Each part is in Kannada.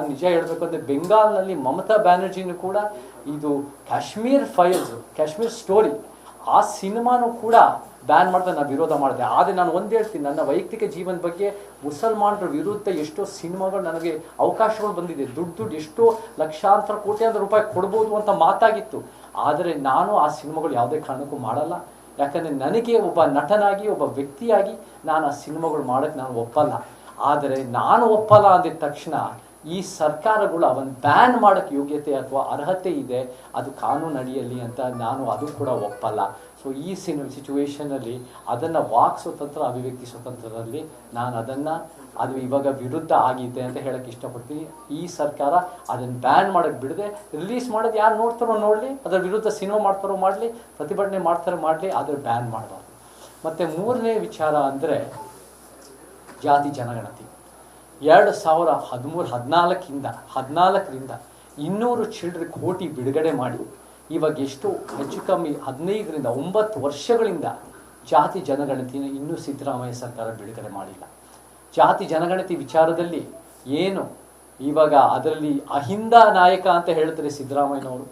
ನಾನು ನಿಜ ಹೇಳಬೇಕು ಅಂದರೆ ಬೆಂಗಾಲ್ನಲ್ಲಿ ಮಮತಾ ಬ್ಯಾನರ್ಜಿನೂ ಕೂಡ ಇದು ಕಾಶ್ಮೀರ್ ಫೈಲ್ಸ್, ಕಾಶ್ಮೀರ್ ಸ್ಟೋರಿ, ಆ ಸಿನಿಮಾನೂ ಕೂಡ ಬ್ಯಾನ್ ಮಾಡ್ದೆ ನಾನು ವಿರೋಧ ಮಾಡಿದೆ. ಆದರೆ ನಾನು ಒಂದು ಹೇಳ್ತೀನಿ, ನನ್ನ ವೈಯಕ್ತಿಕ ಜೀವನ ಬಗ್ಗೆ ಮುಸಲ್ಮಾನರ ವಿರುದ್ಧ ಎಷ್ಟೋ ಸಿನಿಮಾಗಳು ನನಗೆ ಅವಕಾಶಗಳು ಬಂದಿದೆ. ದುಡ್ಡು ದುಡ್ಡು ಎಷ್ಟೋ ಲಕ್ಷಾಂತರ ಕೋಟ್ಯಾಂತರ ರೂಪಾಯಿ ಕೊಡ್ಬೋದು ಅಂತ ಮಾತಾಗಿತ್ತು. ಆದರೆ ನಾನು ಆ ಸಿನಿಮಾಗಳು ಯಾವುದೇ ಕಾರಣಕ್ಕೂ ಮಾಡಲ್ಲ. ಯಾಕಂದರೆ ನನಗೆ ಒಬ್ಬ ನಟನಾಗಿ, ಒಬ್ಬ ವ್ಯಕ್ತಿಯಾಗಿ ನಾನು ಆ ಸಿನಿಮಾಗಳು ಮಾಡೋಕ್ಕೆ ನಾನು ಒಪ್ಪಲ್ಲ. ಆದರೆ ನಾನು ಒಪ್ಪಲ್ಲ ಅಂದಿದ ತಕ್ಷಣ ಈ ಸರ್ಕಾರಗಳು ಅವನ್ ಬ್ಯಾನ್ ಮಾಡೋಕ್ಕೆ ಯೋಗ್ಯತೆ ಅಥವಾ ಅರ್ಹತೆ ಇದೆ, ಅದು ಕಾನೂನು ಅಡಿಯಲ್ಲಿ ಅಂತ ನಾನು ಅದು ಕೂಡ ಒಪ್ಪಲ್ಲ. ಸೊ ಈ ಸಿನ್ ಸಿಚುವೇಷನಲ್ಲಿ ಅದನ್ನು ವಾಕ್ ಸ್ವತಂತ್ರ, ಅಭಿವ್ಯಕ್ತಿ ಸ್ವತಂತ್ರದಲ್ಲಿ ನಾನು ಅದನ್ನು, ಅದು ಇವಾಗ ವಿರುದ್ಧ ಆಗಿದೆ ಅಂತ ಹೇಳಕ್ಕೆ ಇಷ್ಟಪಡ್ತೀನಿ. ಈ ಸರ್ಕಾರ ಅದನ್ನು ಬ್ಯಾನ್ ಮಾಡೋಕ್ಕೆ ಬಿಡದೆ ರಿಲೀಸ್ ಮಾಡೋದು ಯಾರು ನೋಡ್ತಾರೋ ನೋಡಲಿ, ಅದರ ವಿರುದ್ಧ ಸಿನಿಮಾ ಮಾಡ್ತಾರೋ ಮಾಡಲಿ, ಪ್ರತಿಭಟನೆ ಮಾಡ್ತಾರೋ ಮಾಡಲಿ ಅದರ ಬ್ಯಾನ್ ಮಾಡಬಾರ್ದು. ಮತ್ತು ಮೂರನೇ ವಿಚಾರ ಅಂದರೆ ಜಾತಿ, ಜನಗಣತಿ. ಎರಡು ಸಾವಿರ ಹದಿಮೂರು ಹದಿನಾಲ್ಕಿಂದ ಹದಿನಾಲ್ಕರಿಂದ ಇನ್ನೂರು ಚಿಲ್ಡ್ರ ಕೋಟಿ ಬಿಡುಗಡೆ ಮಾಡಿ ಇವಾಗ ಎಷ್ಟು? ಹೆಚ್ಚು ಕಮ್ಮಿ ಹದಿನೈದರಿಂದ ಒಂಬತ್ತು ವರ್ಷಗಳಿಂದ ಜಾತಿ ಜನಗಣತಿನ ಇನ್ನೂ ಸಿದ್ದರಾಮಯ್ಯ ಸರ್ಕಾರ ಬಿಡುಗಡೆ ಮಾಡಿಲ್ಲ. ಜಾತಿ ಜನಗಣತಿ ವಿಚಾರದಲ್ಲಿ ಏನು? ಇವಾಗ ಅದರಲ್ಲಿ ಅಹಿಂದ ನಾಯಕ ಅಂತ ಹೇಳ್ತಾರೆ ಸಿದ್ದರಾಮಯ್ಯನವರು.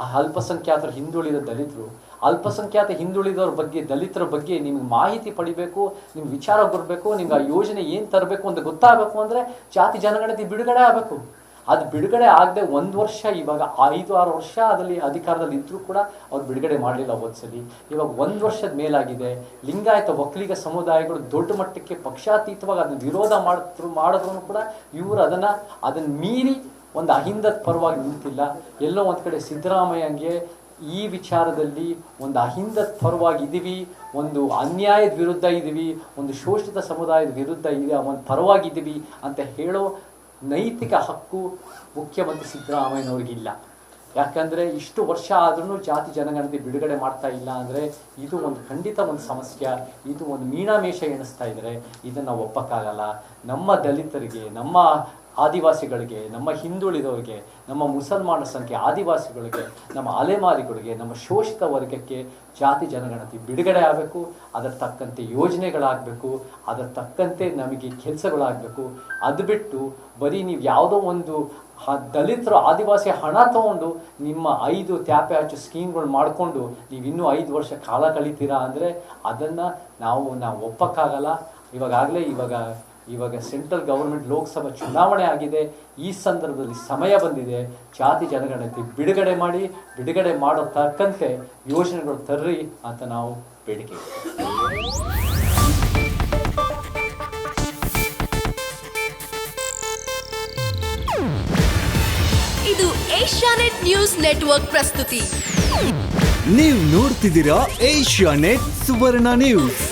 ಆ ಅಲ್ಪಸಂಖ್ಯಾತರ ಹಿಂದುಳಿದ ದಲಿತರು, ಅಲ್ಪಸಂಖ್ಯಾತ ಹಿಂದುಳಿದವ್ರ ಬಗ್ಗೆ, ದಲಿತರ ಬಗ್ಗೆ ನಿಮ್ಗೆ ಮಾಹಿತಿ ಪಡಿಬೇಕು, ನಿಮ್ಗೆ ವಿಚಾರ ಬರಬೇಕು ನಿಮ್ಗೆ ಆ ಯೋಜನೆ ಏನು ತರಬೇಕು ಅಂತ ಗೊತ್ತಾಗಬೇಕು ಅಂದರೆ ಜಾತಿ ಜನಗಣತಿ ಬಿಡುಗಡೆ ಆಗಬೇಕು. ಅದು ಬಿಡುಗಡೆ ಆಗದೆ ಒಂದು ವರ್ಷ, ಇವಾಗ ಐದು, ಆರು ವರ್ಷ ಅದರಲ್ಲಿ ಅಧಿಕಾರದಲ್ಲಿ ಇದ್ದರೂ ಕೂಡ ಅವ್ರು ಬಿಡುಗಡೆ ಮಾಡಲಿಲ್ಲ ಒಂದ್ಸಲಿ ಇವಾಗ ಒಂದು ವರ್ಷದ ಮೇಲಾಗಿದೆ. ಲಿಂಗಾಯತ ಒಕ್ಕಲಿಗ ಸಮುದಾಯಗಳು ದೊಡ್ಡ ಮಟ್ಟಕ್ಕೆ ಪಕ್ಷಾತೀತವಾಗಿ ಅದನ್ನು ವಿರೋಧ ಮಾಡಿದ್ರು ಮಾಡಿದ್ರು ಕೂಡ ಇವರು ಅದನ್ನು ಅದನ್ನು ಮೀರಿ ಒಂದು ಅಹಿಂದದ ಪರವಾಗಿ ನಿಂತಿಲ್ಲ. ಎಲ್ಲೋ ಒಂದು ಕಡೆ ಸಿದ್ದರಾಮಯ್ಯಂಗೆ ಈ ವಿಚಾರದಲ್ಲಿ ಒಂದು ಅಹಿಂದದ ಪರವಾಗಿ ಇದ್ದೀವಿ ಒಂದು ಅನ್ಯಾಯದ ವಿರುದ್ಧ ಇದ್ದೀವಿ ಒಂದು ಶೋಷಿತ ಸಮುದಾಯದ ವಿರುದ್ಧ ಇದೆ ಒಂದು ಪರವಾಗಿದ್ದೀವಿ ಅಂತ ಹೇಳೋ ನೈತಿಕ ಹಕ್ಕು ಮುಖ್ಯಮಂತ್ರಿ ಸಿದ್ದರಾಮಯ್ಯನವ್ರಿಗಿಲ್ಲ ಯಾಕಂದರೆ ಇಷ್ಟು ವರ್ಷ ಆದ್ರೂ ಜಾತಿ ಜನಗಣತಿ ಬಿಡುಗಡೆ ಮಾಡ್ತಾ ಇಲ್ಲ ಅಂದರೆ ಇದು ಒಂದು ಖಂಡಿತ ಒಂದು ಸಮಸ್ಯೆ, ಇದು ಒಂದು ಮೀನಾಮೇಷ ಎಣಿಸ್ತಾ ಇದ್ದರೆ ಇದನ್ನು ಒಪ್ಪಕ್ಕಾಗಲ್ಲ. ನಮ್ಮ ದಲಿತರಿಗೆ, ನಮ್ಮ ಆದಿವಾಸಿಗಳಿಗೆ, ನಮ್ಮ ಹಿಂದುಳಿದವರಿಗೆ, ನಮ್ಮ ಮುಸಲ್ಮಾನ ಸಂಖ್ಯೆ ಆದಿವಾಸಿಗಳಿಗೆ, ನಮ್ಮ ಅಲೆಮಾರಿಗಳಿಗೆ, ನಮ್ಮ ಶೋಷಿತ ವರ್ಗಕ್ಕೆ ಜಾತಿ ಜನಗಣತಿ ಬಿಡುಗಡೆ ಆಗಬೇಕು, ಅದರ ತಕ್ಕಂತೆ ಯೋಜನೆಗಳಾಗಬೇಕು, ಅದರ ತಕ್ಕಂತೆ ನಮಗೆ ಕೆಲಸಗಳಾಗಬೇಕು. ಅದು ಬಿಟ್ಟು ಬರೀ ನೀವು ಯಾವುದೋ ಒಂದು ದಲಿತರು ಆದಿವಾಸಿ ಹಣ ತಗೊಂಡು ನಿಮ್ಮ ಐದು ತ್ಯಾಪೆ ಹಚ್ಚು ಸ್ಕೀಮ್ಗಳು ಮಾಡಿಕೊಂಡು ನೀವು ಇನ್ನೂ ಐದು ವರ್ಷ ಕಾಲ ಕಳೀತೀರಾ ಅಂದರೆ ಅದನ್ನು ನಾವು ನಾವು ಒಪ್ಪಕ್ಕಾಗಲ್ಲ. ಇವಾಗಾಗಲೇ ಇವಾಗ ಇವಾಗ ಸೆಂಟ್ರಲ್ ಗೌರ್ಮೆಂಟ್ ಲೋಕಸಭಾ ಚುನಾವಣೆ ಆಗಿದೆ. ಈ ಸಂದರ್ಭದಲ್ಲಿ ಸಮಯ ಬಂದಿದೆ. ಜಾತಿ ಜನಗಣತಿ ಬಿಡುಗಡೆ ಮಾಡಿ ಬಿಡುಗಡೆ ಮಾಡೋ ತಕ್ಕಂತೆ ಯೋಜನೆಗಳು ತರ್ರಿ ಅಂತ ನಾವು ಬೇಡಿಕೆ ಇದು ಇದು ಏಷ್ಯಾನೆಟ್ ನ್ಯೂಸ್ ನೆಟ್ವರ್ಕ್ ಪ್ರಸ್ತುತಿ. ನೀವು ನೋಡ್ತಿದ್ದೀರಾ ಏಷ್ಯಾ ನೆಟ್ ಸುವರ್ಣ ನ್ಯೂಸ್.